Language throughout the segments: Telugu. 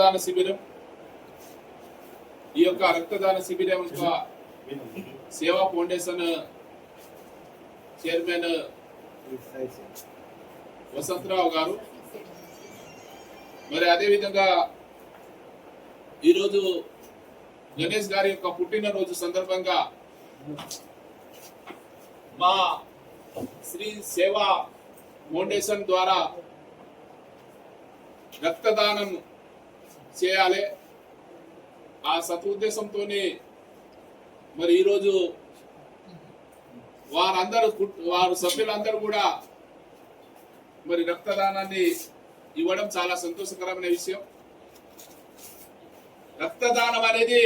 రక్తదాన శిబిరం. ఈ యొక్క రక్తదాన శిబిరం యొక్క సేవా ఫౌండేషన్ చైర్మన్ వసంతరావు గారు. మరి అదే విధంగా ఈరోజు గణేష్ గారి యొక్క పుట్టినరోజు సందర్భంగా మా శ్రీ సేవా ఫౌండేషన్ ద్వారా రక్తదానం చేయాలి. ఆ సదుద్దేశంతో మరి ఈరోజు వారందరూ వారు సభ్యులందరూ కూడా మరి రక్తదానాన్ని ఇవ్వడం చాలా సంతోషకరమైన విషయం. రక్తదానం అనేది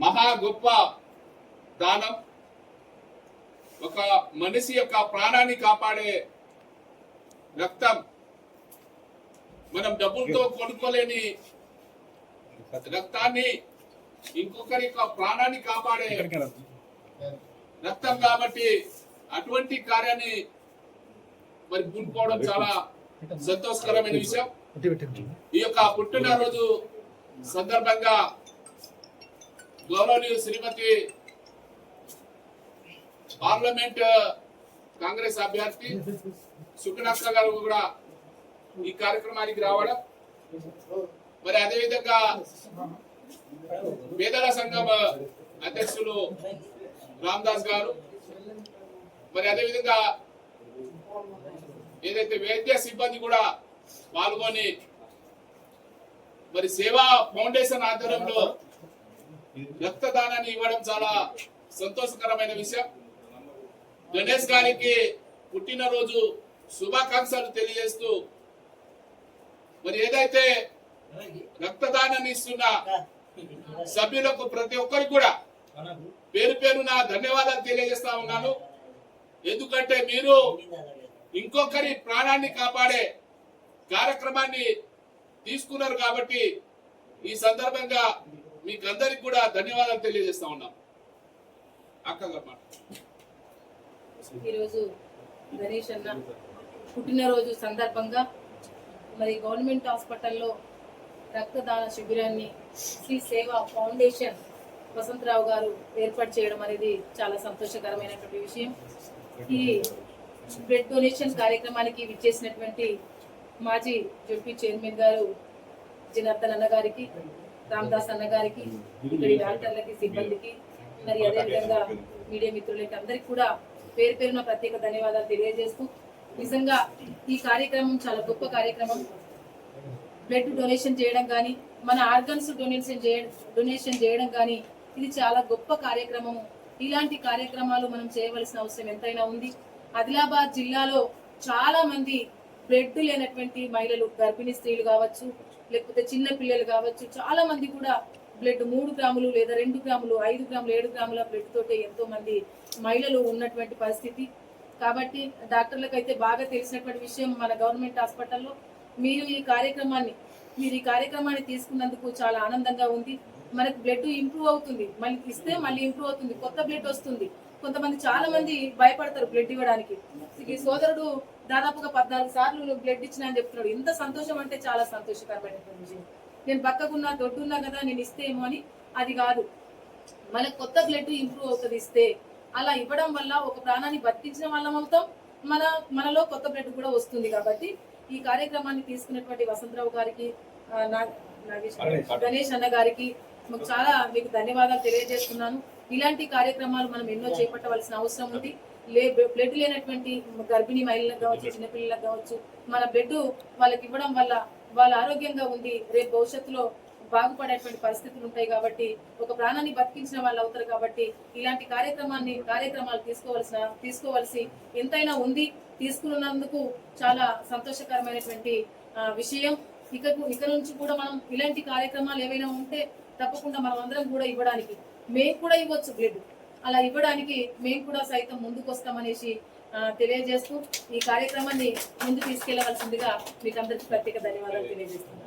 మహా గొప్ప దానం. ఒక మనిషి యొక్క ప్రాణాన్ని కాపాడే రక్తం. మనం డబ్బులతో కొనుక్కోలేని రక్తాన్ని ఇంకొకరి యొక్క ప్రాణాన్ని కాపాడే రక్తం కాబట్టి అటువంటి కార్యాన్ని మరి పూనుకోవడం చాలా సంతోషకరమైన విషయం. ఈ యొక్క పుట్టినరోజు సందర్భంగా గౌరవనీయులు శ్రీమతి పార్లమెంట్ కాంగ్రెస్ అభ్యర్థి సుఖనక్క గారు కూడా ఈ కార్యక్రమానికి రావడం. మరి అదేవిధంగా పేదల సంఘం అధ్యక్షులు రామ్దాస్ గారు. మరి అదేవిధంగా ఏదైతే వైద్య సిబ్బంది కూడా పాల్గొని మరి సేవా ఫౌండేషన్ ఆధ్వర్యంలో రక్తదానాన్ని ఇవ్వడం చాలా సంతోషకరమైన విషయం. గణేష్ గారికి పుట్టినరోజు శుభాకాంక్షలు తెలియజేస్తూ మరి ఏదైతే రక్తదానాన్ని ఇస్తున్న సభ్యులకు ప్రతి ఒక్కరికి కూడా పేరు పేరున ధన్యవాదాలు తెలియజేస్తా ఉన్నాను. ఎందుకంటే మీరు ఇంకొకరి ప్రాణాన్ని కాపాడే కార్యక్రమాన్ని తీసుకున్నారు కాబట్టి ఈ సందర్భంగా మీకు అందరికి కూడా ధన్యవాదాలు తెలియజేస్తా ఉన్నాం అక్క గారు ఈరోజు గణేష్ అన్న పుట్టినరోజు సందర్భంగా మరి గవర్నమెంట్ హాస్పిటల్లో రక్తదాన శిబిరాన్ని శ్రీ సేవా ఫౌండేషన్ వసంతరావు గారు ఏర్పాటు చేయడం అనేది చాలా సంతోషకరమైనటువంటి విషయం. ఈ బ్లడ్ డొనేషన్ కార్యక్రమానికి విచ్చేసినటువంటి మాజీ జడ్పీ చైర్మన్ గారు జనార్దన్ అన్న గారికి రామదాస్ అన్న గారికి ఇక్కడి డాక్టర్లకి సిబ్బందికి మరి అదేవిధంగా మీడియా మిత్రులకి అందరికి కూడా పేరు పేరున ప్రత్యేక ధన్యవాదాలు తెలియజేస్తూ నిజంగా ఈ కార్యక్రమం చాలా గొప్ప కార్యక్రమం. బ్లడ్ డొనేషన్ చేయడం కానీ మన ఆర్గన్స్ డొనేషన్ చేయడం డొనేషన్ చేయడం కానీ ఇది చాలా గొప్ప కార్యక్రమము. ఇలాంటి కార్యక్రమాలు మనం చేయవలసిన అవసరం ఎంతైనా ఉంది. ఆదిలాబాద్ జిల్లాలో చాలా మంది బ్లడ్ లేనటువంటి మహిళలు గర్భిణీ స్త్రీలు కావచ్చు లేకపోతే చిన్న పిల్లలు కావచ్చు చాలా మంది కూడా బ్లడ్ మూడు గ్రాములు లేదా రెండు గ్రాములు ఐదు గ్రాములు ఏడు గ్రాముల బ్లడ్ తోటే ఎంతో మంది మహిళలు ఉన్నటువంటి పరిస్థితి. కాబట్టి డాక్టర్లకు అయితే బాగా తెలిసినటువంటి విషయం మన గవర్నమెంట్ హాస్పిటల్లో. మీరు ఈ కార్యక్రమాన్ని మీరు ఈ కార్యక్రమాన్ని తీసుకున్నందుకు చాలా ఆనందంగా ఉంది. మనకు బ్లడ్ ఇంప్రూవ్ అవుతుంది. మళ్ళీ ఇస్తే మళ్ళీ ఇంప్రూవ్ అవుతుంది. కొత్త బ్లడ్ వస్తుంది. కొంతమంది చాలా మంది భయపడతారు బ్లడ్ ఇవ్వడానికి. ఈ సోదరుడు దాదాపుగా పద్నాలుగు సార్లు బ్లడ్ ఇచ్చిన అని చెప్తున్నాడు. ఎంత సంతోషం అంటే చాలా సంతోషకరమైనటువంటి విషయం. నేను పక్కకున్నా దొడ్డున్నా కదా నేను ఇస్తే ఏమో అని. అది కాదు. మనకు కొత్త బ్లడ్ ఇంప్రూవ్ అవుతుంది ఇస్తే అలా ఇవ్వడం వల్ల ఒక ప్రాణాన్ని బతికించిన వాళ్ళం అవుతాం. మన మనలో కొత్త బ్లడ్ కూడా వస్తుంది కాబట్టి ఈ కార్యక్రమాన్ని తీసుకున్నటువంటి వసంతరావు గారికి గణేష్ అన్న. గారికి మాకు చాలా మీకు ధన్యవాదాలు తెలియజేస్తున్నాను. ఇలాంటి కార్యక్రమాలు మనం ఎన్నో చేపట్టవలసిన అవసరం ఉంది. లే బ్లడ్ లేనటువంటి గర్భిణీ మహిళలకు కావచ్చు చిన్నపిల్లలకు కావచ్చు మన బ్లడ్ వాళ్ళకి ఇవ్వడం వల్ల వాళ్ళ ఆరోగ్యంగా ఉంది రేపు భవిష్యత్తులో బాగుపడేటువంటి పరిస్థితులు ఉంటాయి కాబట్టి ఒక ప్రాణాన్ని బతికించిన వాళ్ళు అవుతారు కాబట్టి ఇలాంటి కార్యక్రమాన్ని కార్యక్రమాలు తీసుకోవాల్సిన తీసుకోవాల్సి ఎంతైనా ఉంది. తీసుకున్నందుకు చాలా సంతోషకరమైనటువంటి విషయం. ఇక ఇక నుంచి కూడా మనం ఇలాంటి కార్యక్రమాలు ఏవైనా ఉంటే తప్పకుండా మనం అందరం కూడా ఇవ్వడానికి మేము కూడా ఇవ్వచ్చు బ్లడ్. అలా ఇవ్వడానికి మేము కూడా సైతం ముందుకు వస్తామనేసి తెలియజేస్తూ ఈ కార్యక్రమాన్ని ముందు తీసుకెళ్ళవలసిందిగా మీకు అందరికీ ప్రత్యేక ధన్యవాదాలు తెలియజేస్తున్నాను.